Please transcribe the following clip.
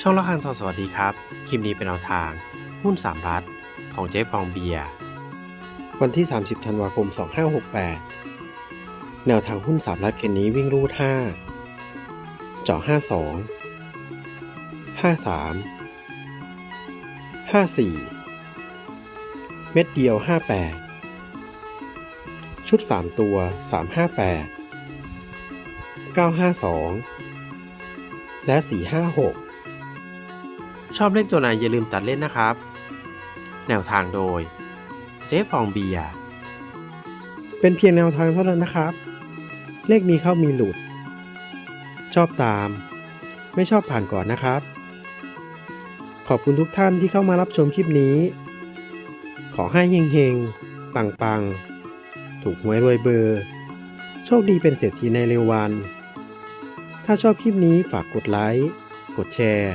ช่องละคังทองสวัสดีครับ คลิปนี้เป็นแนวทาง หุ้น3รัฐของเจ๊ฟองเบียร์วันที่ 30 ธันวาคม 2568 แนวทางหุ้น3รัฐเกนนี้วิ่งรูด 5 เจาะ 52 53 54 เม็ดเดียว 58 ชุด 3 ตัว 358 952 และ 456 ชอบเลขตัวไหนอย่าลืมตัดเล่นนะครับ แนวทางโดย เจ๊ฟองเบียเป็นเพียงแนวทางเท่านั้นนะครับ เลขมีเข้ามีหลุด ชอบตาม ไม่ชอบผ่านก่อนนะครับ ขอบคุณทุกท่านที่เข้ามารับชมคลิปนี้ ขอให้เฮงๆ ปังๆ ถูกหวยรวยเบอร์ โชคดีเป็นเศรษฐีในเร็ววัน ถ้าชอบคลิปนี้ฝากกดไลค์ กดแชร์